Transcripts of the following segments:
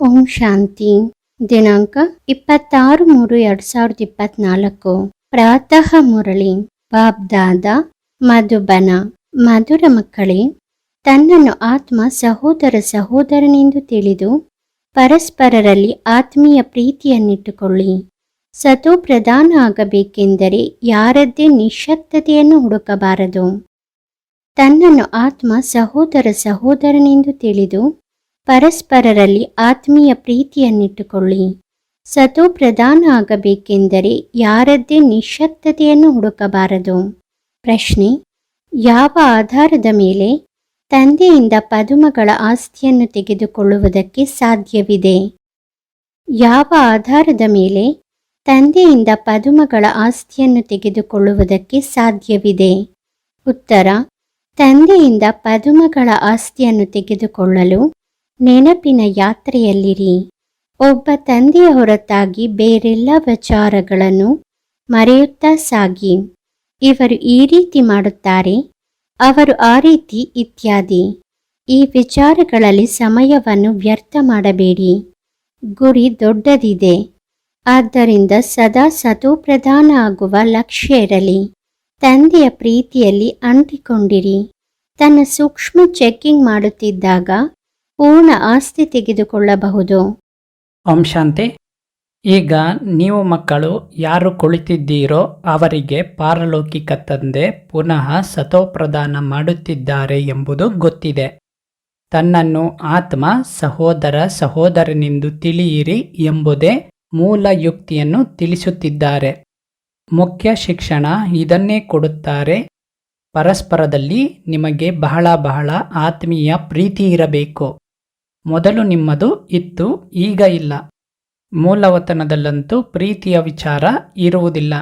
ಓಂ ಶಾಂತಿ. ದಿನಾಂಕ ಇಪ್ಪತ್ತಾರು ಮೂರು ಎರಡ್ ಸಾವಿರದ ಇಪ್ಪತ್ನಾಲ್ಕು. ಪ್ರಾತಃ ಮುರಳಿ. ಬಾಬ್ದಾದ ಮಧುಬನ, ಮಧುರ ಮಕ್ಕಳೇ, ತನ್ನನ್ನು ಆತ್ಮ ಸಹೋದರ ಸಹೋದರನೆಂದು ತಿಳಿದು ಪರಸ್ಪರರಲ್ಲಿ ಆತ್ಮೀಯ ಪ್ರೀತಿಯನ್ನಿಟ್ಟುಕೊಳ್ಳಿ. ಸತೋ ಪ್ರಧಾನ ಆಗಬೇಕೆಂದರೆ ಯಾರದ್ದೇ ನಿಶ್ಶಕ್ತತೆಯನ್ನು ಹುಡುಕಬಾರದು. ತನ್ನನ್ನು ಆತ್ಮ ಸಹೋದರ ಸಹೋದರನೆಂದು ತಿಳಿದು ಪರಸ್ಪರರಲ್ಲಿ ಆತ್ಮೀಯ ಪ್ರೀತಿಯನ್ನಿಟ್ಟುಕೊಳ್ಳಿ. ಸತು ಪ್ರಧಾನ ಆಗಬೇಕೆಂದರೆ ಯಾರದ್ದೇ ನಿಶ್ಶಬ್ದತೆಯನ್ನು ಹುಡುಕಬಾರದು. ಪ್ರಶ್ನೆ, ಯಾವ ಆಧಾರದ ಮೇಲೆ ತಂದೆಯಿಂದ ಪದುಮಗಳ ಆಸ್ತಿಯನ್ನು ತೆಗೆದುಕೊಳ್ಳುವುದಕ್ಕೆ ಸಾಧ್ಯವಿದೆ? ಯಾವ ಆಧಾರದ ಮೇಲೆ ತಂದೆಯಿಂದ ಪದುಮಗಳ ಆಸ್ತಿಯನ್ನು ತೆಗೆದುಕೊಳ್ಳುವುದಕ್ಕೆ ಸಾಧ್ಯವಿದೆ? ಉತ್ತರ, ತಂದೆಯಿಂದ ಪದುಮಗಳ ಆಸ್ತಿಯನ್ನು ತೆಗೆದುಕೊಳ್ಳಲು ನೆನಪಿನ ಯಾತ್ರೆಯಲ್ಲಿರಿ. ಒಬ್ಬ ತಂದೆಯ ಹೊರತಾಗಿ ಬೇರೆಲ್ಲ ವಿಚಾರಗಳನ್ನು ಮರೆಯುತ್ತಾ ಸಾಗಿ. ಇವರು ಈ ರೀತಿ ಮಾಡುತ್ತಾರೆ, ಅವರು ಆ ರೀತಿ ಇತ್ಯಾದಿ. ಈ ವಿಚಾರಗಳಲ್ಲಿ ಸಮಯವನ್ನು ವ್ಯರ್ಥ ಮಾಡಬೇಡಿ. ಗುರಿ ದೊಡ್ಡದಿದೆ. ಆದ್ದರಿಂದ ಸದಾ ಸತೋಪ್ರಧಾನ ಆಗುವ ಲಕ್ಷ್ಯ ಇರಲಿ. ತಂದೆಯ ಪ್ರೀತಿಯಲ್ಲಿ ಅಂಟಿಕೊಂಡಿರಿ. ತನ್ನ ಸೂಕ್ಷ್ಮ ಚೆಕ್ಕಿಂಗ್ ಮಾಡುತ್ತಿದ್ದಾಗ ಪೂರ್ಣ ಆಸ್ತಿ ತೆಗೆದುಕೊಳ್ಳಬಹುದು. ಓಂ ಈಗ ನೀವು ಮಕ್ಕಳು ಯಾರು ಕುಳಿತಿದ್ದೀರೋ ಅವರಿಗೆ ಪಾರಲೌಕಿಕ ತಂದೆ ಪುನಃ ಸತೋಪ್ರದಾನ ಮಾಡುತ್ತಿದ್ದಾರೆ ಎಂಬುದು ಗೊತ್ತಿದೆ. ತನ್ನನ್ನು ಆತ್ಮ, ಸಹೋದರ, ಸಹೋದರನೆಂದು ತಿಳಿಯಿರಿ ಎಂಬುದೇ ಮೂಲ ಯುಕ್ತಿಯನ್ನು ತಿಳಿಸುತ್ತಿದ್ದಾರೆ. ಮುಖ್ಯ ಶಿಕ್ಷಣ ಇದನ್ನೇ ಕೊಡುತ್ತಾರೆ. ಪರಸ್ಪರದಲ್ಲಿ ನಿಮಗೆ ಬಹಳ ಬಹಳ ಆತ್ಮೀಯ ಪ್ರೀತಿ ಇರಬೇಕು. ಮೊದಲು ನಿಮ್ಮದು ಇತ್ತು, ಈಗ ಇಲ್ಲ. ಮೂಲವತನದಲ್ಲಂತೂ ಪ್ರೀತಿಯ ವಿಚಾರ ಇರುವುದಿಲ್ಲ.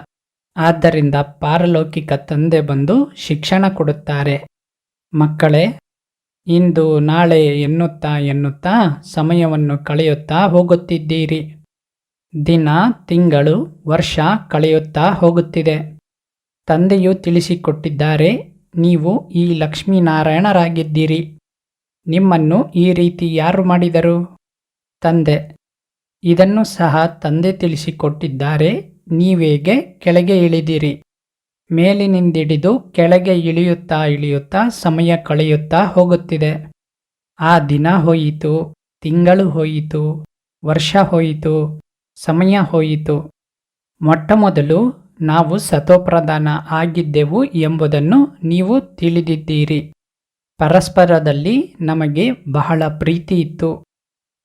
ಆದ್ದರಿಂದ ಪಾರಲೌಕಿಕ ತಂದೆ ಬಂದು ಶಿಕ್ಷಣ ಕೊಡುತ್ತಾರೆ. ಮಕ್ಕಳೇ, ಇಂದು ನಾಳೆ ಎನ್ನುತ್ತಾ ಎನ್ನುತ್ತಾ ಸಮಯವನ್ನು ಕಳೆಯುತ್ತಾ ಹೋಗುತ್ತಿದ್ದೀರಿ. ದಿನ, ತಿಂಗಳು, ವರ್ಷ ಕಳೆಯುತ್ತಾ ಹೋಗುತ್ತಿದೆ. ತಂದೆಯು ತಿಳಿಸಿಕೊಟ್ಟಿದ್ದಾರೆ, ನೀವು ಈ ಲಕ್ಷ್ಮೀನಾರಾಯಣರಾಗಿದ್ದೀರಿ. ನಿಮ್ಮನ್ನು ಈ ರೀತಿ ಯಾರು ಮಾಡಿದರು? ತಂದೆ, ಇದನ್ನು ಸಹ ತಂದೆ ತಿಳಿಸಿಕೊಟ್ಟಿದ್ದಾರೆ. ನೀವೇಗೆ ಕೆಳಗೆ ಇಳಿದಿರಿ. ಮೇಲಿನಿಂದಿಡಿದು ಕೆಳಗೆ ಇಳಿಯುತ್ತಾ ಇಳಿಯುತ್ತಾ ಸಮಯ ಕಳೆಯುತ್ತಾ ಹೋಗುತ್ತಿದೆ. ಆ ದಿನ ಹೋಯಿತು, ತಿಂಗಳು ಹೋಯಿತು, ವರ್ಷ ಹೋಯಿತು, ಸಮಯ ಹೋಯಿತು. ಮೊಟ್ಟಮೊದಲು ನಾವು ಸತೋಪ್ರಧಾನ ಆಗಿದ್ದೆವು ಎಂಬುದನ್ನು ನೀವು ತಿಳಿದಿದ್ದೀರಿ. ಪರಸ್ಪರದಲ್ಲಿ ನಮಗೆ ಬಹಳ ಪ್ರೀತಿ ಇತ್ತು.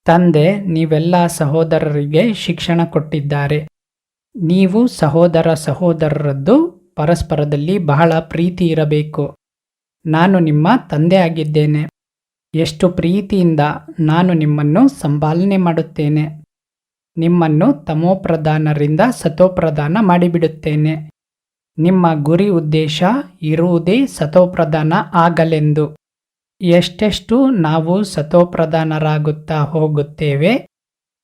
ತಂದೆ, ನೀವೆಲ್ಲ ಸಹೋದರರಿಗೆ ಶಿಕ್ಷಣ ಕೊಟ್ಟಿದ್ದಾರೆ. ನೀವು ಸಹೋದರ ಸಹೋದರರದ್ದು ಪರಸ್ಪರದಲ್ಲಿ ಬಹಳ ಪ್ರೀತಿ ಇರಬೇಕು. ನಾನು ನಿಮ್ಮ ತಂದೆ ಆಗಿದ್ದೇನೆ. ಎಷ್ಟು ಪ್ರೀತಿಯಿಂದ ನಾನು ನಿಮ್ಮನ್ನು ಸಂಪಾಲನೆ ಮಾಡುತ್ತೇನೆ. ನಿಮ್ಮನ್ನು ತಮೋಪ್ರಧಾನರಿಂದ ಸತೋಪ್ರಧಾನ ಮಾಡಿಬಿಡುತ್ತೇನೆ. ನಿಮ್ಮ ಗುರಿ ಉದ್ದೇಶ ಇರುವುದೇ ಸತೋಪ್ರಧಾನ ಆಗಲೆಂದು. ಎಷ್ಟೆಷ್ಟು ನಾವು ಸತೋಪ್ರಧಾನರಾಗುತ್ತಾ ಹೋಗುತ್ತೇವೆ,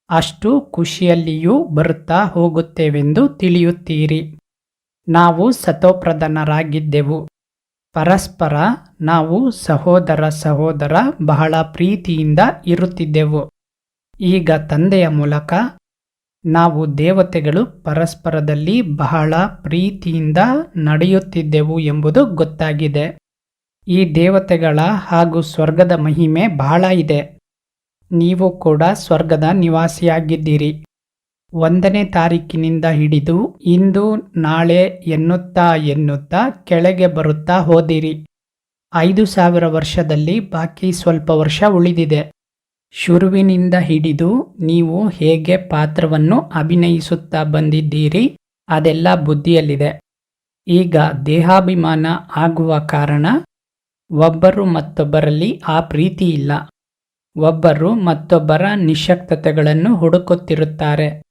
ಅಷ್ಟು ಖುಷಿಯಲ್ಲಿಯೂ ಬರುತ್ತಾ ಹೋಗುತ್ತೇವೆಂದು ತಿಳಿಯುತ್ತೀರಿ. ನಾವು ಸತೋಪ್ರಧಾನರಾಗಿದ್ದೆವು. ಪರಸ್ಪರ ನಾವು ಸಹೋದರ ಸಹೋದರ ಬಹಳ ಪ್ರೀತಿಯಿಂದ ಇರುತ್ತಿದ್ದೆವು. ಈಗ ತಂದೆಯ ಮೂಲಕ ನಾವು ದೇವತೆಗಳು ಪರಸ್ಪರದಲ್ಲಿ ಬಹಳ ಪ್ರೀತಿಯಿಂದ ನಡೆಯುತ್ತಿದ್ದೆವು ಎಂಬುದು ಗೊತ್ತಾಗಿದೆ. ಈ ದೇವತೆಗಳ ಹಾಗೂ ಸ್ವರ್ಗದ ಮಹಿಮೆ ಬಹಳ ಇದೆ. ನೀವು ಕೂಡ ಸ್ವರ್ಗದ ನಿವಾಸಿಯಾಗಿದ್ದೀರಿ. ಒಂದನೇ ತಾರೀಕಿನಿಂದ ಹಿಡಿದು ಇಂದು ನಾಳೆ ಎನ್ನುತ್ತಾ ಎನ್ನುತ್ತಾ ಕೆಳಗೆ ಬರುತ್ತಾ ಹೋದಿರಿ. ಐದು ಸಾವಿರ ವರ್ಷದಲ್ಲಿ ಬಾಕಿ ಸ್ವಲ್ಪ ವರ್ಷ ಉಳಿದಿದೆ. ಶುರುವಿನಿಂದ ಹಿಡಿದು ನೀವು ಹೇಗೆ ಪಾತ್ರವನ್ನು ಅಭಿನಯಿಸುತ್ತಾ ಬಂದಿದ್ದೀರಿ ಅದೆಲ್ಲ ಬುದ್ಧಿಯಲ್ಲಿದೆ. ಈಗ ದೇಹಾಭಿಮಾನ ಆಗುವ ಕಾರಣ ಒಬ್ಬರು ಮತ್ತೊಬ್ಬರಲ್ಲಿ ಆ ಪ್ರೀತಿ ಇಲ್ಲ. ಒಬ್ಬರು ಮತ್ತೊಬ್ಬರ ನಿಶಕ್ತತೆಗಳನ್ನು ಹುಡುಕುತ್ತಿರುತ್ತಾರೆ.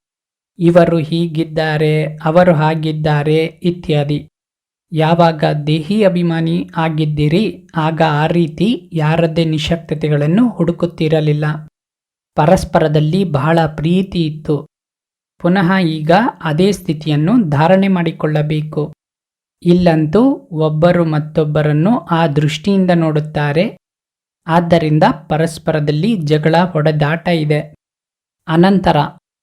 ಇವರು ಹೀಗಿದ್ದಾರೆ, ಅವರು ಹಾಗಿದ್ದಾರೆ ಇತ್ಯಾದಿ. ಯಾವಾಗ ದೇಹಿ ಅಭಿಮಾನಿ ಆಗಿದ್ದೀರಿ, ಆಗ ಆ ರೀತಿ ಯಾರದ್ದೇ ನಿಶಕ್ತತೆಗಳನ್ನು ಹುಡುಕುತ್ತಿರಲಿಲ್ಲ. ಪರಸ್ಪರದಲ್ಲಿ ಬಹಳ ಪ್ರೀತಿ ಇತ್ತು. ಪುನಃ ಈಗ ಅದೇ ಸ್ಥಿತಿಯನ್ನು ಧಾರಣೆ ಮಾಡಿಕೊಳ್ಳಬೇಕು. ಇಲ್ಲಂತೂ ಒಬ್ಬರು ಮತ್ತೊಬ್ಬರನ್ನು ಆ ದೃಷ್ಟಿಯಿಂದ ನೋಡುತ್ತಾರೆ. ಆದ್ದರಿಂದ ಪರಸ್ಪರದಲ್ಲಿ ಜಗಳ ಹೊಡೆದಾಟ ಇದೆ. ಅನಂತರ,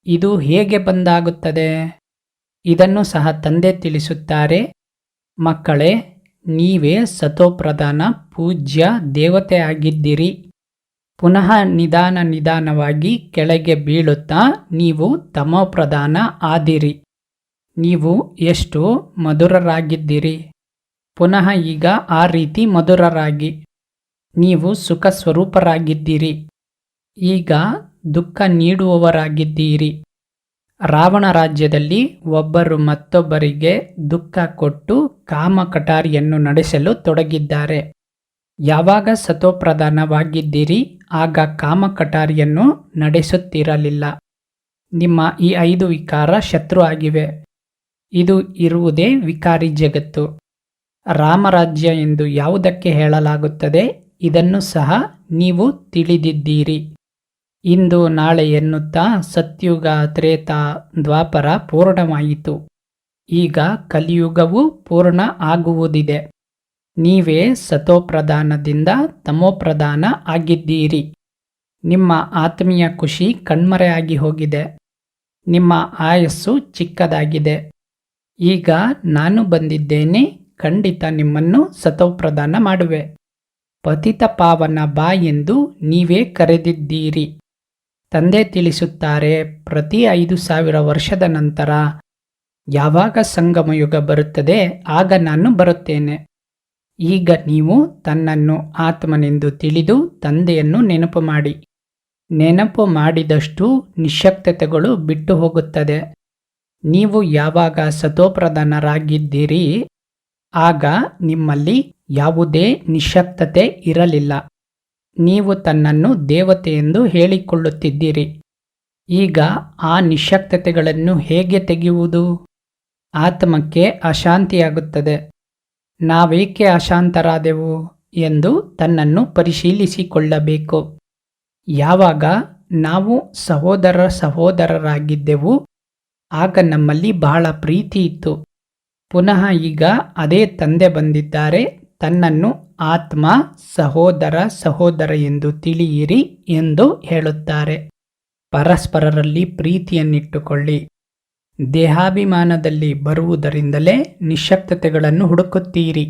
ಇದು ಹೇಗೆ ಬಂದಾಗುತ್ತದೆ? ಇದನ್ನು ಸಹ ತಂದೆ ತಿಳಿಸುತ್ತಾರೆ. ಮಕ್ಕಳೇ, ನೀವೇ ಸತೋಪ್ರಧಾನ, ಪೂಜ್ಯ, ದೇವತೆ ಆಗಿದ್ದಿರಿ. ಪುನಃ ನಿಧಾನ ನಿಧಾನವಾಗಿ ಕೆಳಗೆ ಬೀಳುತ್ತಾ ನೀವು ತಮೋಪ್ರಧಾನ ಆದಿರಿ. ನೀವು ಎಷ್ಟು ಮಧುರರಾಗಿದ್ದೀರಿ. ಪುನಃ ಈಗ ಆ ರೀತಿ ಮಧುರರಾಗಿ. ನೀವು ಸುಖ ಸ್ವರೂಪರಾಗಿದ್ದೀರಿ ಈಗ ದುಃಖ ನೀಡುವವರಾಗಿದ್ದೀರಿ. ರಾವಣ ರಾಜ್ಯದಲ್ಲಿ ಒಬ್ಬರು ಮತ್ತೊಬ್ಬರಿಗೆ ದುಃಖ ಕೊಟ್ಟು ಕಾಮ ಕಟಾರಿಯನ್ನು ನಡೆಸಲು ತೊಡಗಿದ್ದಾರೆ. ಯಾವಾಗ ಸತೋಪ್ರಧಾನವಾಗಿದ್ದೀರಿ, ಆಗ ಕಾಮ ಕಟಾರಿಯನ್ನು ನಡೆಸುತ್ತಿರಲಿಲ್ಲ. ನಿಮ್ಮ ಈ ಐದು ವಿಕಾರ ಶತ್ರು ಆಗಿವೆ. ಇದು ಇರುವುದೇ ವಿಕಾರಿ ಜಗತ್ತು. ರಾಮರಾಜ್ಯ ಎಂದು ಯಾವುದಕ್ಕೆ ಹೇಳಲಾಗುತ್ತದೆ? ಇದನ್ನು ಸಹ ನೀವು ತಿಳಿದಿದ್ದೀರಿ. ಇಂದು ನಾಳೆ ಎನ್ನುತ್ತಾ ಸತ್ಯುಗ, ತ್ರೇತ, ದ್ವಾಪರ ಪೂರ್ಣವಾಯಿತು. ಈಗ ಕಲಿಯುಗವು ಪೂರ್ಣ ಆಗುವುದಿದೆ. ನೀವೇ ಸತೋಪ್ರಧಾನದಿಂದ ತಮೋಪ್ರಧಾನ ಆಗಿದ್ದೀರಿ. ನಿಮ್ಮ ಆತ್ಮೀಯ ಖುಷಿ ಕಣ್ಮರೆಯಾಗಿ ಹೋಗಿದೆ. ನಿಮ್ಮ ಆಯಸ್ಸು ಚಿಕ್ಕದಾಗಿದೆ. ಈಗ ನಾನು ಬಂದಿದ್ದೇನೆ, ಖಂಡಿತ ನಿಮ್ಮನ್ನು ಸತೋಪ್ರದಾನ ಮಾಡುವೆ. ಪತಿತ ಪಾವನ ಬಾ ಎಂದು ನೀವೇ ಕರೆದಿದ್ದೀರಿ. ತಂದೆ ತಿಳಿಸುತ್ತಾರೆ, ಪ್ರತಿ ಐದು ಸಾವಿರ ವರ್ಷದ ನಂತರ ಯಾವಾಗ ಸಂಗಮಯುಗ ಬರುತ್ತದೆ, ಆಗ ನಾನು ಬರುತ್ತೇನೆ. ಈಗ ನೀವು ತನ್ನನ್ನು ಆತ್ಮನೆಂದು ತಿಳಿದು ತಂದೆಯನ್ನು ನೆನಪು ಮಾಡಿ. ನೆನಪು ಮಾಡಿದಷ್ಟು ನಿಶಕ್ತತೆಗಳು ಬಿಟ್ಟು ಹೋಗುತ್ತದೆ. ನೀವು ಯಾವಾಗ ಸತೋಪ್ರಧಾನರಾಗಿದ್ದೀರಿ ಆಗ ನಿಮ್ಮಲ್ಲಿ ಯಾವುದೇ ನಿಶಕ್ತತೆ ಇರಲಿಲ್ಲ. ನೀವು ತನ್ನನ್ನು ದೇವತೆ ಎಂದು ಹೇಳಿಕೊಳ್ಳುತ್ತಿದ್ದೀರಿ. ಈಗ ಆ ನಿಶಕ್ತತೆಗಳನ್ನು ಹೇಗೆ ತೆಗೆಯುವುದು? ಆತ್ಮಕ್ಕೆ ಅಶಾಂತಿಯಾಗುತ್ತದೆ. ನಾವೇಕೆ ಅಶಾಂತರಾದೆವು ಎಂದು ತನ್ನನ್ನು ಪರಿಶೀಲಿಸಿಕೊಳ್ಳಬೇಕು. ಯಾವಾಗ ನಾವು ಸಹೋದರ ಸಹೋದರರಾಗಿದ್ದೆವು ಆಗ ನಮ್ಮಲ್ಲಿ ಬಹಳ ಪ್ರೀತಿ ಇತ್ತು. ಪುನಃ ಈಗ ಅದೇ ತಂದೆ ಬಂದಿದ್ದಾರೆ. ತನ್ನನ್ನು ಆತ್ಮ, ಸಹೋದರ ಸಹೋದರ ಎಂದು ತಿಳಿಯಿರಿ ಎಂದು ಹೇಳುತ್ತಾರೆ. ಪರಸ್ಪರರಲ್ಲಿ ಪ್ರೀತಿಯನ್ನಿಟ್ಟುಕೊಳ್ಳಿ. ದೇಹಾಭಿಮಾನದಲ್ಲಿ ಬರುವುದರಿಂದಲೇ ನಿಶಕ್ತತೆಗಳನ್ನು ಹುಡುಕುತ್ತೀರಿ.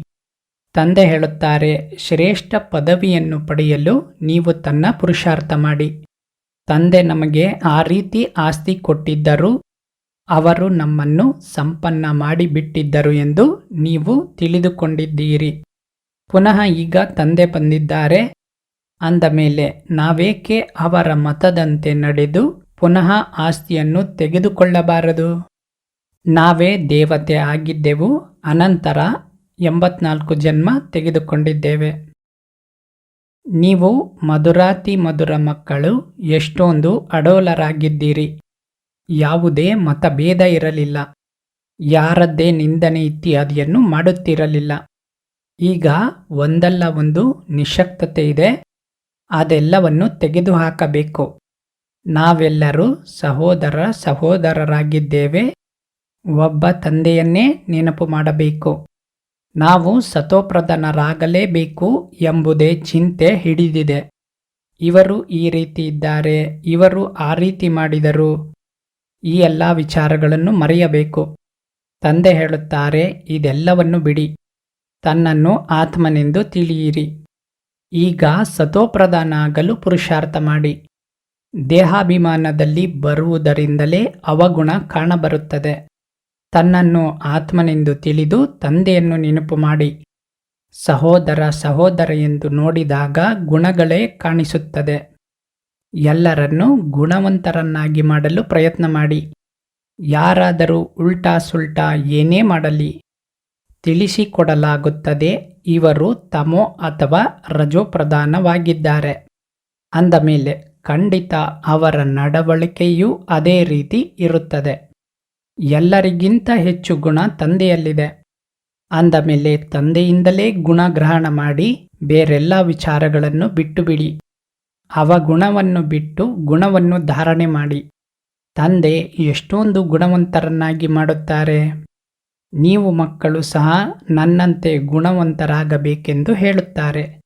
ತಂದೆ ಹೇಳುತ್ತಾರೆ, ಶ್ರೇಷ್ಠ ಪದವಿಯನ್ನು ಪಡೆಯಲು ನೀವು ತನ್ನ ಪುರುಷಾರ್ಥ ಮಾಡಿ. ತಂದೆ ನಮಗೆ ಆ ರೀತಿ ಆಸ್ತಿ ಕೊಟ್ಟಿದ್ದರೂ ಅವರು ನಮ್ಮನ್ನು ಸಂಪನ್ನ ಮಾಡಿಬಿಟ್ಟಿದ್ದರು ಎಂದು ನೀವು ತಿಳಿದುಕೊಂಡಿದ್ದೀರಿ. ಪುನಃ ಈಗ ತಂದೆ ಬಂದಿದ್ದಾರೆ. ಅಂದ ಮೇಲೆ, ನಾವೇಕೆ ಅವರ ಮತದಂತೆ ನಡೆದು ಪುನಃ ಆಸ್ತಿಯನ್ನು ತೆಗೆದುಕೊಳ್ಳಬಾರದು? ನಾವೇ ದೇವತೆ ಆಗಿದ್ದೆವು, ಅನಂತರ ಎಂಬತ್ನಾಲ್ಕು ಜನ್ಮ ತೆಗೆದುಕೊಂಡಿದ್ದೇವೆ. ನೀವು ಮಧುರಾತಿ ಮಧುರ ಮಕ್ಕಳು, ಎಷ್ಟೊಂದು ಅಡೋಲರಾಗಿದ್ದೀರಿ. ಯಾವುದೇ ಮತಭೇದ ಇರಲಿಲ್ಲ. ಯಾರದ್ದೇ ನಿಂದನೆ ಇತ್ಯಾದಿಯನ್ನು ಮಾಡುತ್ತಿರಲಿಲ್ಲ. ಈಗ ಒಂದಲ್ಲ ಒಂದು ನಿಶಕ್ತತೆ ಇದೆ. ಅದೆಲ್ಲವನ್ನು ತೆಗೆದುಹಾಕಬೇಕು. ನಾವೆಲ್ಲರೂ ಸಹೋದರ ಸಹೋದರರಾಗಿದ್ದೇವೆ. ಒಬ್ಬ ತಂದೆಯನ್ನೇ ನೆನಪು ಮಾಡಬೇಕು. ನಾವು ಸತೋಪ್ರಧಾನರಾಗಲೇಬೇಕು ಎಂಬುದೇ ಚಿಂತೆ ಹಿಡಿದಿದೆ. ಇವರು ಈ ರೀತಿ ಇದ್ದಾರೆ, ಇವರು ಆ ರೀತಿ ಮಾಡಿದರು ಈ ಎಲ್ಲ ವಿಚಾರಗಳನ್ನು ಮರೆಯಬೇಕು. ತಂದೆ ಹೇಳುತ್ತಾರೆ, ಇದೆಲ್ಲವನ್ನು ಬಿಡಿ. ತನ್ನನ್ನು ಆತ್ಮನೆಂದು ತಿಳಿಯಿರಿ. ಈಗ ಸತೋಪ್ರಧಾನ ಆಗಲು ಪುರುಷಾರ್ಥ ಮಾಡಿ. ದೇಹಾಭಿಮಾನದಲ್ಲಿ ಬರುವುದರಿಂದಲೇ ಅವಗುಣ ಕಾಣಬರುತ್ತದೆ. ತನ್ನನ್ನು ಆತ್ಮನೆಂದು ತಿಳಿದು ತಂದೆಯನ್ನು ನೆನಪು ಮಾಡಿ. ಸಹೋದರ ಸಹೋದರ ಎಂದು ನೋಡಿದಾಗ ಗುಣಗಳೇ ಕಾಣಿಸುತ್ತದೆ. ಎಲ್ಲರನ್ನೂ ಗುಣವಂತರನ್ನಾಗಿ ಮಾಡಲು ಪ್ರಯತ್ನ ಮಾಡಿ. ಯಾರಾದರೂ ಉಲ್ಟಾ ಸುಲ್ಟಾ ಏನೇ ಮಾಡಲಿ, ತಿಳಿಸಿಕೊಡಲಾಗುತ್ತದೆ ಇವರು ತಮೋ ಅಥವಾ ರಜೋಪ್ರಧಾನವಾಗಿದ್ದಾರೆ. ಅಂದ ಮೇಲೆ ಖಂಡಿತ ಅವರ ನಡವಳಿಕೆಯೂ ಅದೇ ರೀತಿ ಇರುತ್ತದೆ. ಎಲ್ಲರಿಗಿಂತ ಹೆಚ್ಚು ಗುಣ ತಂದೆಯಲ್ಲಿದೆ. ಅಂದ ಮೇಲೆ ತಂದೆಯಿಂದಲೇ ಗುಣಗ್ರಹಣ ಮಾಡಿ, ಬೇರೆಲ್ಲ ವಿಚಾರಗಳನ್ನು ಬಿಟ್ಟು ಬಿಡಿ ಅವಗುಣವನ್ನು ಬಿಟ್ಟು ಗುಣವನ್ನು ಧಾರಣೆ ಮಾಡಿ. ತಂದೆ, ಎಷ್ಟೊಂದು ಗುಣವಂತರನ್ನಾಗಿ ಮಾಡುತ್ತಾರೆ? ನೀವು ಮಕ್ಕಳು ಸಹ ನನ್ನಂತೆ ಗುಣವಂತರಾಗಬೇಕೆಂದು ಹೇಳುತ್ತಾರೆ.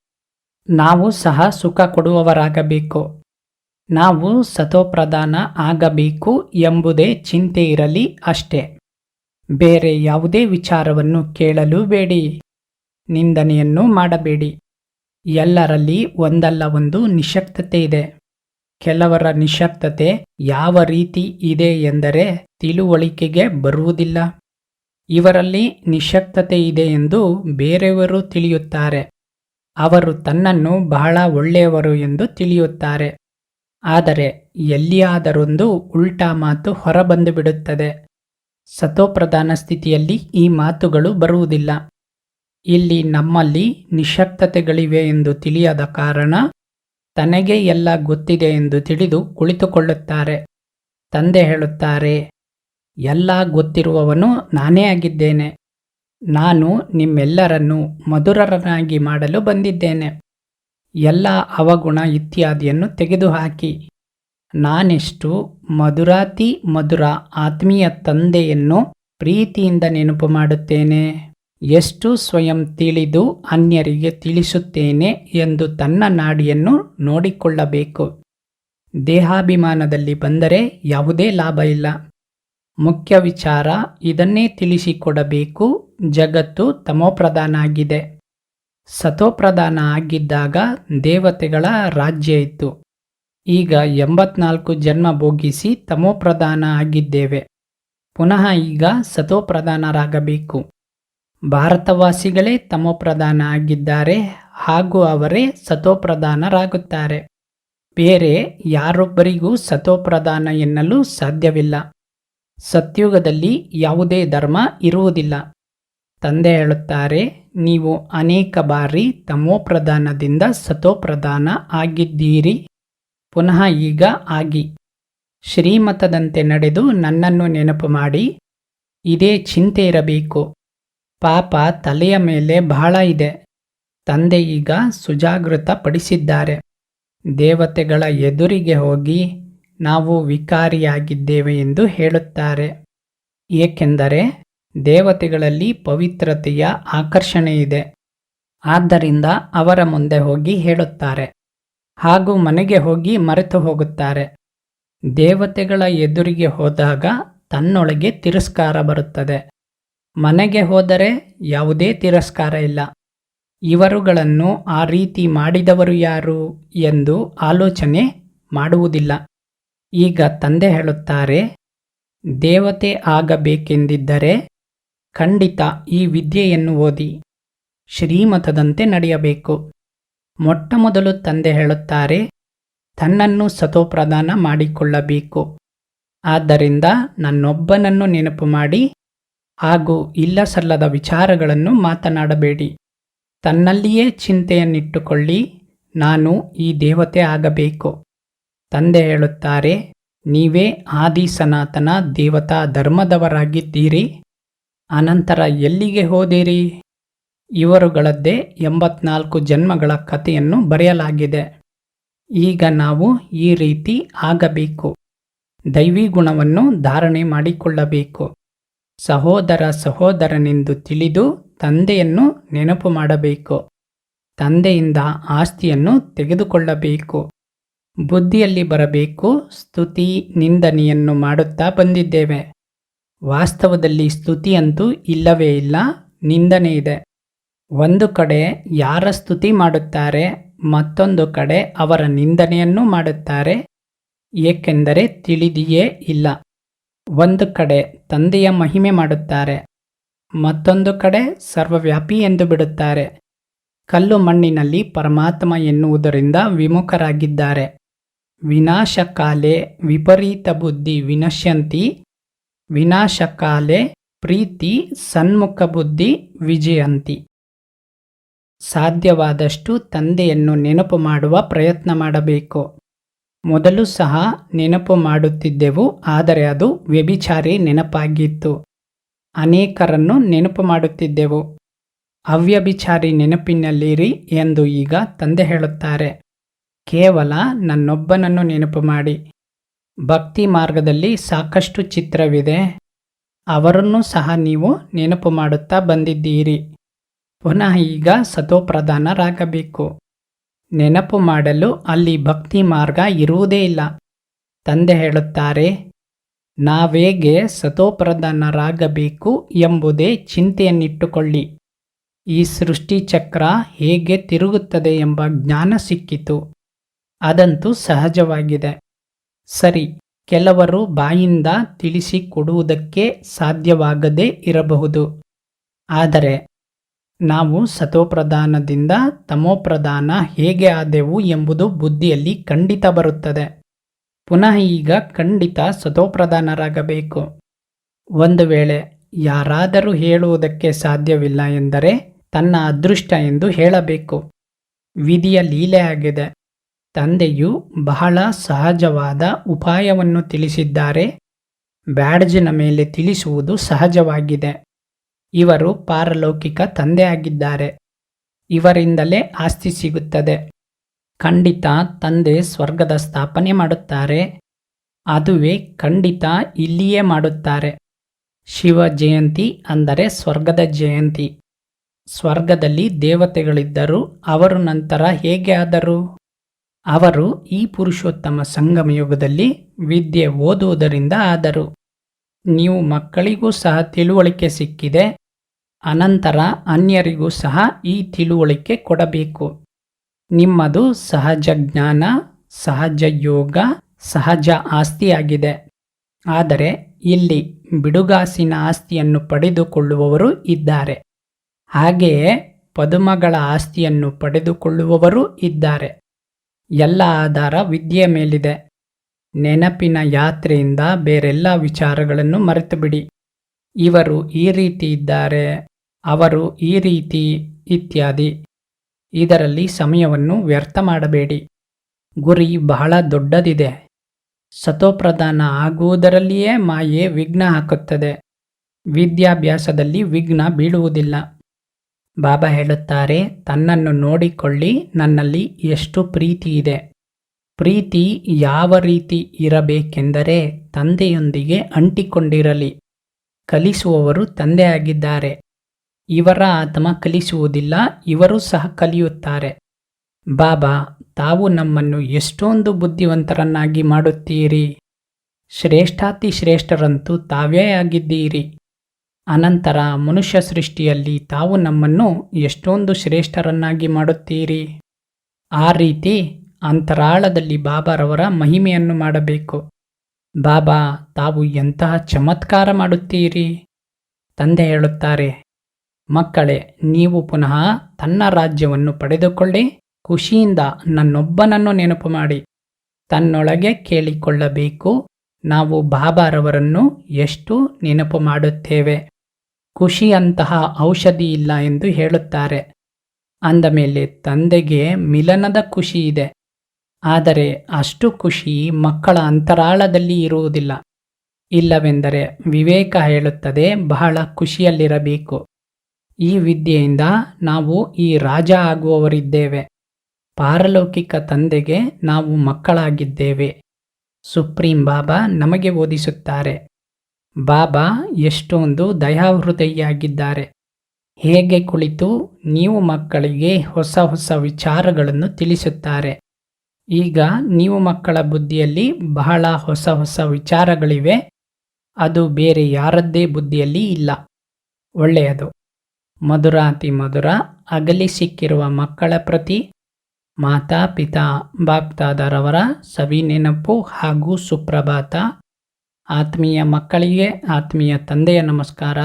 ನಾವು ಸಹ ಸುಖ ಕೊಡುವವರಾಗಬೇಕು. ನಾವು ಸತೋಪ್ರಧಾನ ಆಗಬೇಕು ಎಂಬುದೇ ಚಿಂತೆ ಇರಲಿ ಅಷ್ಟೇ. ಬೇರೆ ಯಾವುದೇ ವಿಚಾರವನ್ನು ಕೇಳಲು ಬೇಡಿ. ನಿಂದನೆಯನ್ನು ಮಾಡಬೇಡಿ. ಎಲ್ಲರಲ್ಲಿ ಒಂದಲ್ಲ ಒಂದು ನಿಶಕ್ತತೆ ಇದೆ. ಕೆಲವರ ನಿಶಕ್ತತೆ ಯಾವ ರೀತಿ ಇದೆ ಎಂದರೆ ತಿಳುವಳಿಕೆಗೆ ಬರುವುದಿಲ್ಲ. ಇವರಲ್ಲಿ ನಿಶಕ್ತತೆ ಇದೆ ಎಂದು ಬೇರೆಯವರು ತಿಳಿಯುತ್ತಾರೆ. ಅವರು ತನ್ನನ್ನು ಬಹಳ ಒಳ್ಳೆಯವರು ಎಂದು ತಿಳಿಯುತ್ತಾರೆ. ಆದರೆ ಎಲ್ಲಿಯಾದರೊಂದು ಉಲ್ಟಾ ಮಾತು ಹೊರಬಂದು ಬಿಡುತ್ತದೆ. ಸತೋಪ್ರಧಾನ ಸ್ಥಿತಿಯಲ್ಲಿ ಈ ಮಾತುಗಳು ಬರುವುದಿಲ್ಲ. ಇಲ್ಲಿ ನಮ್ಮಲ್ಲಿ ನಿಶಕ್ತತೆಗಳಿವೆ ಎಂದು ತಿಳಿಯದ ಕಾರಣ ತನಗೆ ಎಲ್ಲ ಗೊತ್ತಿದೆ ಎಂದು ತಿಳಿದು ಕುಳಿತುಕೊಳ್ಳುತ್ತಾರೆ. ತಂದೆ ಹೇಳುತ್ತಾರೆ, ಎಲ್ಲ ಗೊತ್ತಿರುವವನು ನಾನೇ ಆಗಿದ್ದೇನೆ. ನಾನು ನಿಮ್ಮೆಲ್ಲರನ್ನು ಮಧುರರನ್ನಾಗಿ ಮಾಡಲು ಬಂದಿದ್ದೇನೆ. ಎಲ್ಲ ಅವಗುಣ ಇತ್ಯಾದಿಯನ್ನು ತೆಗೆದುಹಾಕಿ. ನಾನೆಷ್ಟು ಮಧುರಾತಿ ಮಧುರ ಆತ್ಮೀಯ ತಂದೆಯನ್ನು ಪ್ರೀತಿಯಿಂದ ನೆನಪು ಮಾಡುತ್ತೇನೆ. ಎಷ್ಟು ಸ್ವಯಂ ತಿಳಿದು ಅನ್ಯರಿಗೆ ತಿಳಿಸುತ್ತೇನೆ ಎಂದು ತನ್ನ ನಾಡಿಯನ್ನು ನೋಡಿಕೊಳ್ಳಬೇಕು. ದೇಹಾಭಿಮಾನದಲ್ಲಿ ಬಂದರೆ ಯಾವುದೇ ಲಾಭ ಇಲ್ಲ. ಮುಖ್ಯ ವಿಚಾರ ಇದನ್ನೇ ತಿಳಿಸಿಕೊಡಬೇಕು. ಜಗತ್ತು ತಮೋಪ್ರಧಾನ ಆಗಿದೆ ಸತೋಪ್ರಧಾನ ಆಗಿದ್ದಾಗ ದೇವತೆಗಳ ರಾಜ್ಯ ಇತ್ತು. ಈಗ ಎಂಬತ್ನಾಲ್ಕು ಜನ್ಮ ಭೋಗಿಸಿ ತಮೋಪ್ರಧಾನ ಆಗಿದ್ದೇವೆ. ಪುನಃ ಈಗ ಸತೋಪ್ರಧಾನರಾಗಬೇಕು. ಭಾರತವಾಸಿಗಳೇ ತಮೋಪ್ರಧಾನ ಆಗಿದ್ದಾರೆ ಹಾಗೂ ಅವರೇ ಸತೋಪ್ರಧಾನರಾಗುತ್ತಾರೆ. ಬೇರೆ ಯಾರೊಬ್ಬರಿಗೂ ಸತೋಪ್ರಧಾನ ಎನ್ನಲು ಸಾಧ್ಯವಿಲ್ಲ. ಸತ್ಯುಗದಲ್ಲಿ ಯಾವುದೇ ಧರ್ಮ ಇರುವುದಿಲ್ಲ. ತಂದೆ ಹೇಳುತ್ತಾರೆ, ನೀವು ಅನೇಕ ಬಾರಿ ತಮೋಪ್ರಧಾನದಿಂದ ಸತೋಪ್ರಧಾನ ಆಗಿದ್ದೀರಿ. ಪುನಃ ಈಗ ಆಗಿ. ಶ್ರೀಮತದಂತೆ ನಡೆದು ನನ್ನನ್ನು ನೆನಪು ಮಾಡಿ. ಇದೇ ಚಿಂತೆ ಇರಬೇಕು. ಪಾಪ ತಲೆಯ ಮೇಲೆ ಬಹಳ ಇದೆ. ತಂದೆ ಈಗ ಸುಜಾಗೃತ ಪಡಿಸಿದ್ದಾರೆ ದೇವತೆಗಳ ಎದುರಿಗೆ ಹೋಗಿ ನಾವು ವಿಕಾರಿಯಾಗಿದ್ದೇವೆ ಎಂದು ಹೇಳುತ್ತಾರೆ. ಏಕೆಂದರೆ ದೇವತೆಗಳಲ್ಲಿ ಪವಿತ್ರತೆಯ ಆಕರ್ಷಣೆ ಇದೆ. ಆದ್ದರಿಂದ ಅವರ ಮುಂದೆ ಹೋಗಿ ಹೇಳುತ್ತಾರೆ. ಹಾಗೂ ಮನೆಗೆ ಹೋಗಿ ಮರೆತು ಹೋಗುತ್ತಾರೆ. ದೇವತೆಗಳ ಎದುರಿಗೆ ಹೋದಾಗ ತನ್ನೊಳಗೆ ತಿರಸ್ಕಾರ ಬರುತ್ತದೆ. ಮನೆಗೆ ಹೋದರೆ ಯಾವುದೇ ತಿರಸ್ಕಾರ ಇಲ್ಲ. ಇವರುಗಳನ್ನು ಆ ರೀತಿ ಮಾಡಿದವರು ಯಾರು ಎಂದು ಆಲೋಚನೆ ಮಾಡುವುದಿಲ್ಲ. ಈಗ ತಂದೆ ಹೇಳುತ್ತಾರೆ, ದೇವತೆ ಆಗಬೇಕೆಂದಿದ್ದರೆ ಖಂಡಿತ ಈ ವಿದ್ಯೆಯನ್ನು ಓದಿ, ಶ್ರೀಮತದಂತೆ ನಡೆಯಬೇಕು. ಮೊಟ್ಟಮೊದಲು ತಂದೆ ಹೇಳುತ್ತಾರೆ, ತನ್ನನ್ನು ಸತೋಪ್ರದಾನ ಮಾಡಿಕೊಳ್ಳಬೇಕು. ಆದ್ದರಿಂದ ನನ್ನೊಬ್ಬನನ್ನು ನೆನಪು ಮಾಡಿ ಹಾಗೂ ಇಲ್ಲ ಸಲ್ಲದ ವಿಚಾರಗಳನ್ನು ಮಾತನಾಡಬೇಡಿ. ತನ್ನಲ್ಲಿಯೇ ಚಿಂತೆಯನ್ನಿಟ್ಟುಕೊಳ್ಳಿ. ನಾನು ಈ ದೇವತೆ ಆಗಬೇಕು. ತಂದೆ ಹೇಳುತ್ತಾರೆ, ನೀವೇ ಆದಿ ಸನಾತನ ದೇವತಾ ಧರ್ಮದವರಾಗಿದ್ದೀರಿ. ಅನಂತರ ಎಲ್ಲಿಗೆ ಹೋದಿರಿ? ಇವರುಗಳದ್ದೇ ಎಂಬತ್ನಾಲ್ಕು ಜನ್ಮಗಳ ಕಥೆಯನ್ನು ಬರೆಯಲಾಗಿದೆ. ಈಗ ನಾವು ಈ ರೀತಿ ಆಗಬೇಕು. ದೈವಿ ಗುಣವನ್ನು ಧಾರಣೆ ಮಾಡಿಕೊಳ್ಳಬೇಕು. ಸಹೋದರ ಸಹೋದರನೆಂದು ತಿಳಿದು ತಂದೆಯನ್ನು ನೆನಪು ಮಾಡಬೇಕು. ತಂದೆಯಿಂದ ಆಸ್ತಿಯನ್ನು ತೆಗೆದುಕೊಳ್ಳಬೇಕು. ಬುದ್ಧಿಯಲ್ಲಿ ಬರಬೇಕು, ಸ್ತುತಿ, ನಿಂದನೆಯನ್ನು ಮಾಡುತ್ತಾ ಬಂದಿದ್ದೇವೆ. ವಾಸ್ತವದಲ್ಲಿ ಸ್ತುತಿಯಂತೂ ಇಲ್ಲವೇ ಇಲ್ಲ, ನಿಂದನೆ ಇದೆ. ಒಂದು ಕಡೆ ಯಾರ ಸ್ತುತಿ ಮಾಡುತ್ತಾರೆ, ಮತ್ತೊಂದು ಕಡೆ ಅವರ ನಿಂದನೆಯನ್ನು ಮಾಡುತ್ತಾರೆ. ಏಕೆಂದರೆ ತಿಳಿದಿಯೇ ಇಲ್ಲ. ಒಂದು ಕಡೆ ತಂದೆಯ ಮಹಿಮೆ ಮಾಡುತ್ತಾರೆ, ಮತ್ತೊಂದು ಕಡೆ ಸರ್ವವ್ಯಾಪಿ ಎಂದು ಬಿಡುತ್ತಾರೆ. ಕಲ್ಲು ಮಣ್ಣಿನಲ್ಲಿ ಪರಮಾತ್ಮ ಎನ್ನುವುದರಿಂದ ವಿಮುಖರಾಗಿದ್ದಾರೆ. ವಿನಾಶಕಾಲೆ ವಿಪರೀತ ಬುದ್ಧಿ ವಿನಶ್ಯಂತಿ, ವಿನಾಶಕಾಲೆ ಪ್ರೀತಿ ಸನ್ಮುಖ ಬುದ್ಧಿ ವಿಜಯಂತಿ. ಸಾಧ್ಯವಾದಷ್ಟು ತಂದೆಯನ್ನು ನೆನಪು ಮಾಡುವ ಪ್ರಯತ್ನ ಮಾಡಬೇಕು. ಮೊದಲು ಸಹ ನೆನಪು ಮಾಡುತ್ತಿದ್ದೆವು, ಆದರೆ ಅದು ವ್ಯಭಿಚಾರಿ ನೆನಪಾಗಿತ್ತು. ಅನೇಕರನ್ನು ನೆನಪು ಮಾಡುತ್ತಿದ್ದೆವು. ಅವ್ಯಭಿಚಾರಿ ನೆನಪಿನಲ್ಲಿರಿ ಎಂದು ಈಗ ತಂದೆ ಹೇಳುತ್ತಾರೆ. ಕೇವಲ ನನ್ನೊಬ್ಬನನ್ನು ನೆನಪು ಮಾಡಿ. ಭಕ್ತಿ ಮಾರ್ಗದಲ್ಲಿ ಸಾಕಷ್ಟು ಚಿತ್ರವಿದೆ. ಅವರನ್ನು ಸಹ ನೀವು ನೆನಪು ಮಾಡುತ್ತಾ ಬಂದಿದ್ದೀರಿ. ಪುನಃ ಈಗ ಸತೋಪ್ರಧಾನರಾಗಬೇಕು. ನೆನಪು ಮಾಡಲು ಅಲ್ಲಿ ಭಕ್ತಿ ಮಾರ್ಗ ಇರುವುದೇ ಇಲ್ಲ. ತಂದೆ ಹೇಳುತ್ತಾರೆ, ನಾವೇಗೆ ಸತೋಪ್ರಧಾನರಾಗಬೇಕು ಎಂಬುದೇ ಚಿಂತೆಯನ್ನಿಟ್ಟುಕೊಳ್ಳಿ. ಈ ಸೃಷ್ಟಿ ಚಕ್ರ ಹೇಗೆ ತಿರುಗುತ್ತದೆ ಎಂಬ ಜ್ಞಾನ ಸಿಕ್ಕಿತು. ಅದಂತೂ ಸಹಜವಾಗಿದೆ. ಸರಿ, ಕೆಲವರು ಬಾಯಿಂದ ತಿಳಿಸಿಕೊಡುವುದಕ್ಕೆ ಸಾಧ್ಯವಾಗದೇ ಇರಬಹುದು. ಆದರೆ ನಾವು ಸತೋಪ್ರಧಾನದಿಂದ ತಮೋಪ್ರಧಾನ ಹೇಗೆ ಆದೆವು ಎಂಬುದು ಬುದ್ಧಿಯಲ್ಲಿ ಖಂಡಿತ ಬರುತ್ತದೆ. ಪುನಃ ಈಗ ಖಂಡಿತ ಸತೋಪ್ರಧಾನರಾಗಬೇಕು ಒಂದು ವೇಳೆ ಯಾರಾದರೂ ಹೇಳುವುದಕ್ಕೆ ಸಾಧ್ಯವಿಲ್ಲ ಎಂದರೆ ತನ್ನ ಅದೃಷ್ಟ ಎಂದು ಹೇಳಬೇಕು. ವಿಧಿಯ ಲೀಲೆ ಆಗಿದೆ. ತಂದೆಯು ಬಹಳ ಸಹಜವಾದ ಉಪಾಯವನ್ನು ತಿಳಿಸಿದ್ದಾರೆ. ಬ್ಯಾಡ್ಜಿನ ಮೇಲೆ ತಿಳಿಸುವುದು ಸಹಜವಾಗಿದೆ. ಇವರು ಪಾರಲೌಕಿಕ ತಂದೆಯಾಗಿದ್ದಾರೆ. ಇವರಿಂದಲೇ ಆಸ್ತಿ ಸಿಗುತ್ತದೆ. ಖಂಡಿತ ತಂದೆ ಸ್ವರ್ಗದ ಸ್ಥಾಪನೆ ಮಾಡುತ್ತಾರೆ. ಅದುವೇ ಖಂಡಿತ ಇಲ್ಲಿಯೇ ಮಾಡುತ್ತಾರೆ. ಶಿವ ಜಯಂತಿ ಅಂದರೆ ಸ್ವರ್ಗದ ಜಯಂತಿ. ಸ್ವರ್ಗದಲ್ಲಿ ದೇವತೆಗಳಿದ್ದರು ಅವರು ನಂತರ ಹೇಗೆ ಆದರು? ಅವರು ಈ ಪುರುಷೋತ್ತಮ ಸಂಗಮ ಯುಗದಲ್ಲಿ ವಿದ್ಯೆ ಓದುವುದರಿಂದ ಆದರು. ನೀವು ಮಕ್ಕಳಿಗೂ ಸಹ ತಿಳುವಳಿಕೆ ಸಿಕ್ಕಿದೆ, ಅನಂತರ ಅನ್ಯರಿಗೂ ಸಹ ಈ ತಿಳುವಳಿಕೆ ಕೊಡಬೇಕು. ನಿಮ್ಮದು ಸಹಜ ಜ್ಞಾನ, ಸಹಜ ಯೋಗ, ಸಹಜ ಆಸ್ತಿಯಾಗಿದೆ. ಆದರೆ ಇಲ್ಲಿ ಬಿಡುಗಾಸಿನ ಆಸ್ತಿಯನ್ನು ಪಡೆದುಕೊಳ್ಳುವವರು ಇದ್ದಾರೆ. ಹಾಗೆಯೇ ಪದುಮಗಳ ಆಸ್ತಿಯನ್ನು ಪಡೆದುಕೊಳ್ಳುವವರು ಇದ್ದಾರೆ. ಎಲ್ಲ ಆಧಾರ ವಿದ್ಯೆಯ ಮೇಲಿದೆ. ನೆನಪಿನ ಯಾತ್ರೆಯಿಂದ ಬೇರೆಲ್ಲ ವಿಚಾರಗಳನ್ನು ಮರೆತುಬಿಡಿ. ಇವರು ಈ ರೀತಿ ಇದ್ದಾರೆ, ಅವರು ಈ ರೀತಿ ಇತ್ಯಾದಿ. ಇದರಲ್ಲಿ ಸಮಯವನ್ನು ವ್ಯರ್ಥ ಮಾಡಬೇಡಿ. ಗುರಿ ಬಹಳ ದೊಡ್ಡದಿದೆ. ಸತೋಪ್ರಧಾನ ಆಗುವುದರಲ್ಲಿಯೇ ಮಾಯೆ ವಿಘ್ನ ಹಾಕುತ್ತದೆ. ವಿದ್ಯಾಭ್ಯಾಸದಲ್ಲಿ ವಿಘ್ನ ಬೀಳುವುದಿಲ್ಲ. ಬಾಬಾ ಹೇಳುತ್ತಾರೆ, ತನ್ನನ್ನು ನೋಡಿಕೊಳ್ಳಿ, ನನ್ನಲ್ಲಿ ಎಷ್ಟು ಪ್ರೀತಿ ಇದೆ. ಪ್ರೀತಿ ಯಾವ ರೀತಿ ಇರಬೇಕೆಂದರೆ ತಂದೆಯೊಂದಿಗೆ ಅಂಟಿಕೊಂಡಿರಲಿ. ಕಲಿಸುವವರು ತಂದೆಯಾಗಿದ್ದಾರೆ. ಇವರ ಆತ್ಮ ಕಲಿಸುವುದಿಲ್ಲ, ಇವರು ಸಹ ಕಲಿಯುತ್ತಾರೆ. ಬಾಬಾ, ತಾವು ನಮ್ಮನ್ನು ಎಷ್ಟೊಂದು ಬುದ್ಧಿವಂತರನ್ನಾಗಿ ಮಾಡುತ್ತೀರಿ? ಶ್ರೇಷ್ಠಾತಿ ಶ್ರೇಷ್ಠರಂತೂ ತಾವೇ ಆಗಿದ್ದೀರಿ. ಅನಂತರ ಮನುಷ್ಯ ಸೃಷ್ಟಿಯಲ್ಲಿ ತಾವು ನಮ್ಮನ್ನು ಎಷ್ಟೊಂದು ಶ್ರೇಷ್ಠರನ್ನಾಗಿ ಮಾಡುತ್ತೀರಿ? ಆ ರೀತಿ ಅಂತರಾಳದಲ್ಲಿ ಬಾಬಾರವರ ಮಹಿಮೆಯನ್ನು ಮಾಡಬೇಕು. ಬಾಬಾ, ತಾವು ಎಂತಹ ಚಮತ್ಕಾರ ಮಾಡುತ್ತೀರಿ? ತಂದೆ ಹೇಳುತ್ತಾರೆ, ಮಕ್ಕಳೇ, ನೀವು ಪುನಃ ತನ್ನ ರಾಜ್ಯವನ್ನು ಪಡೆದುಕೊಳ್ಳಿ, ಖುಷಿಯಿಂದ ನನ್ನೊಬ್ಬನನ್ನು ನೆನಪು ಮಾಡಿ. ತನ್ನೊಳಗೆ ಕೇಳಿಕೊಳ್ಳಬೇಕು, ನಾವು ಬಾಬಾರವರನ್ನು ಎಷ್ಟು ನೆನಪು ಮಾಡುತ್ತೇವೆ. ಖುಷಿಯಂತಹ ಔಷಧಿ ಇಲ್ಲ ಎಂದು ಹೇಳುತ್ತಾರೆ. ಅಂದ ಮೇಲೆ, ತಂದೆಗೆ ಮಿಲನದ ಖುಷಿ ಇದೆ. ಆದರೆ ಅಷ್ಟು ಖುಷಿ ಮಕ್ಕಳ ಅಂತರಾಳದಲ್ಲಿ ಇರುವುದಿಲ್ಲ. ಇಲ್ಲವೆಂದರೆ ವಿವೇಕ ಹೇಳುತ್ತದೆ, ಬಹಳ ಖುಷಿಯಲ್ಲಿರಬೇಕು. ಈ ವಿದ್ಯೆಯಿಂದ ನಾವು ಈ ರಾಜ ಆಗುವವರಿದ್ದೇವೆ. ಪಾರಲೌಕಿಕ ತಂದೆಗೆ ನಾವು ಮಕ್ಕಳಾಗಿದ್ದೇವೆ. ಸುಪ್ರೀಂ ಬಾಬಾ ನಮಗೆ ಓದಿಸುತ್ತಾರೆ. ಬಾಬಾ ಎಷ್ಟೊಂದು ದಯಾಹೃದಯಿಯಾಗಿದ್ದಾರೆ ಹೇಗೆ ಕುಳಿತು ನೀವು ಮಕ್ಕಳಿಗೆ ಹೊಸ ಹೊಸ ವಿಚಾರಗಳನ್ನು ತಿಳಿಸುತ್ತಾರೆ. ಈಗ ನೀವು ಮಕ್ಕಳ ಬುದ್ಧಿಯಲ್ಲಿ ಬಹಳ ಹೊಸ ಹೊಸ ವಿಚಾರಗಳಿವೆ. ಅದು ಬೇರೆ ಯಾರದ್ದೇ ಬುದ್ಧಿಯಲ್ಲಿ ಇಲ್ಲ. ಒಳ್ಳೆಯದು. ಮಧುರಾತಿ ಮಧುರ, ಅಗಲಿ ಸಿಕ್ಕಿರುವ ಮಕ್ಕಳ ಪ್ರತಿ ಮಾತಾ ಪಿತಾ ಬಾಪ್ತಾದರವರ ಸವಿ ನೆನಪು ಹಾಗೂ ಸುಪ್ರಭಾತ. ಆತ್ಮೀಯ ಮಕ್ಕಳಿಗೆ ಆತ್ಮೀಯ ತಂದೆಯ ನಮಸ್ಕಾರ.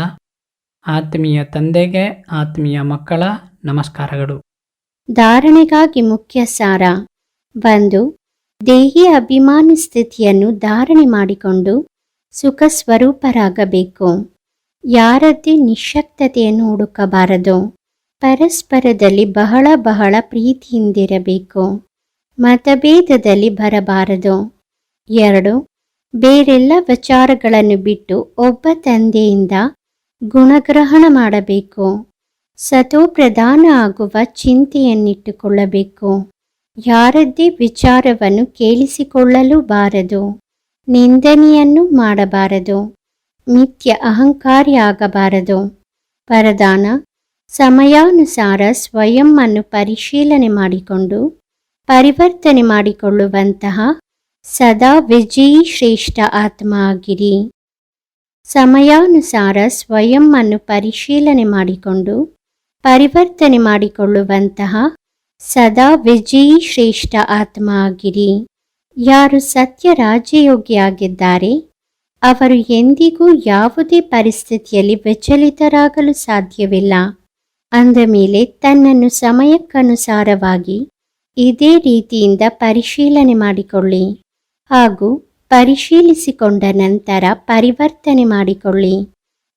ಆತ್ಮೀಯ ತಂದೆಗೆ ಆತ್ಮೀಯ ಮಕ್ಕಳ ನಮಸ್ಕಾರಗಳು. ಧಾರಣೆಗಾಗಿ ಮುಖ್ಯ ಸಾರ. ಒಂದು ದೇಹಿ ಅಭಿಮಾನಿ ಸ್ಥಿತಿಯನ್ನು ಧಾರಣೆ ಮಾಡಿಕೊಂಡು ಸುಖ ಸ್ವರೂಪರಾಗಬೇಕು ಯಾರದ್ದೇ ನಿಶಕ್ತತೆಯನ್ನು ಹುಡುಕಬಾರದು. ಪರಸ್ಪರದಲ್ಲಿ ಬಹಳ ಬಹಳ ಪ್ರೀತಿಯಿಂದಿರಬೇಕು. ಮತಭೇದದಲ್ಲಿ ಬರಬಾರದು. ಎರಡು, ಬೇರೆಲ್ಲ ವಿಚಾರಗಳನ್ನು ಬಿಟ್ಟು ಒಬ್ಬ ತಂದೆಯಿಂದ ಗುಣಗ್ರಹಣ ಮಾಡಬೇಕು. ಸತೋ ಪ್ರಧಾನ ಆಗುವ ಚಿಂತೆಯನ್ನಿಟ್ಟುಕೊಳ್ಳಬೇಕು. ಯಾರದ್ದೇ ವಿಚಾರವನ್ನು ಕೇಳಿಸಿಕೊಳ್ಳಲು ಬಾರದು ನಿಂದನೆಯನ್ನು ಮಾಡಬಾರದು. ನಿತ್ಯ ಅಹಂಕಾರಿಯಾಗಬಾರದು. ಪರದಾನ ಸಮಯಾನುಸಾರ ಸ್ವಯಂ ಪರಿಶೀಲನೆ ಮಾಡಿಕೊಂಡು, ಪರಿವರ್ತನೆ ಮಾಡಿಕೊಳ್ಳುವಂತಹ ಸದಾ ವಿಜಯಿ ಶ್ರೇಷ್ಠ ಆತ್ಮ ಆಗಿರಿ. ಸಮಯಾನುಸಾರ ಸ್ವಯಂ ಪರಿಶೀಲನೆ ಮಾಡಿಕೊಂಡು, ಪರಿವರ್ತನೆ ಮಾಡಿಕೊಳ್ಳುವಂತಹ ಸದಾ ವಿಜಯಿ ಶ್ರೇಷ್ಠ ಆತ್ಮ ಆಗಿರಿ ಯಾರು ಸತ್ಯ ರಾಜಯೋಗಿಯಾಗಿದ್ದಾರೆ ಅವರು ಎಂದಿಗೂ ಯಾವುದೇ ಪರಿಸ್ಥಿತಿಯಲ್ಲಿ ವಿಚಲಿತರಾಗಲು ಸಾಧ್ಯವಿಲ್ಲ. ಅಂದ ಮೇಲೆ ತನ್ನನ್ನು ಸಮಯಕ್ಕನುಸಾರವಾಗಿ ಇದೇ ರೀತಿಯಿಂದ ಪರಿಶೀಲನೆ ಮಾಡಿಕೊಳ್ಳಿ ಹಾಗೂ ಪರಿಶೀಲಿಸಿಕೊಂಡ ನಂತರ ಪರಿವರ್ತನೆ ಮಾಡಿಕೊಳ್ಳಿ.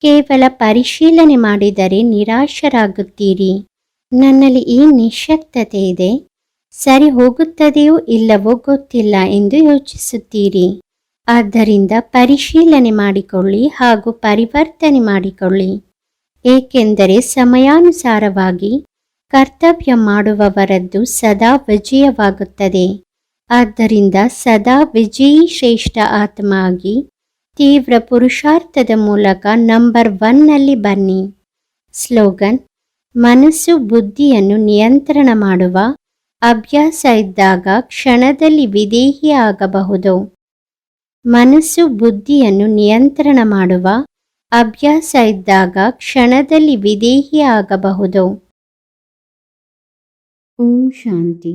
ಕೇವಲ ಪರಿಶೀಲನೆ ಮಾಡಿದರೆ ನಿರಾಶರಾಗುತ್ತೀರಿ. ನನ್ನಲ್ಲಿ ಈ ನಿಶ್ಶಕ್ತತೆ ಇದೆ. ಸರಿ ಹೋಗುತ್ತದೆಯೋ ಇಲ್ಲವೋ ಗೊತ್ತಿಲ್ಲ ಎಂದು ಯೋಚಿಸುತ್ತೀರಿ. ಆದ್ದರಿಂದ ಪರಿಶೀಲನೆ ಮಾಡಿಕೊಳ್ಳಿ ಹಾಗೂ ಪರಿವರ್ತನೆ ಮಾಡಿಕೊಳ್ಳಿ. ಏಕೆಂದರೆ ಸಮಯಾನುಸಾರವಾಗಿ ಕರ್ತವ್ಯ ಮಾಡುವವರದ್ದು ಸದಾ ವಿಜಯವಾಗುತ್ತದೆ. ಆದ್ದರಿಂದ ಸದಾ ವಿಜಯೀ ಶ್ರೇಷ್ಠ ಆತ್ಮ ಆಗಿ ತೀವ್ರ ಪುರುಷಾರ್ಥದ ಮೂಲಕ ನಂಬರ್ ಒನ್ನಲ್ಲಿ ಬನ್ನಿ. ಸ್ಲೋಗನ್ ಮನಸ್ಸು ಬುದ್ಧಿಯನ್ನು ನಿಯಂತ್ರಣ ಮಾಡುವ ಅಭ್ಯಾಸ ಇದ್ದಾಗ ಕ್ಷಣದಲ್ಲಿ ವಿದೇಹಿಯಾಗಬಹುದು ಮನಸ್ಸು ಬುದ್ಧಿಯನ್ನು ನಿಯಂತ್ರಣ ಮಾಡುವ ಅಭ್ಯಾಸ ಇದ್ದಾಗ ಕ್ಷಣದಲ್ಲಿ ವಿದೇಹಿಯಾಗಬಹುದು ಓಂ ಶಾಂತಿ.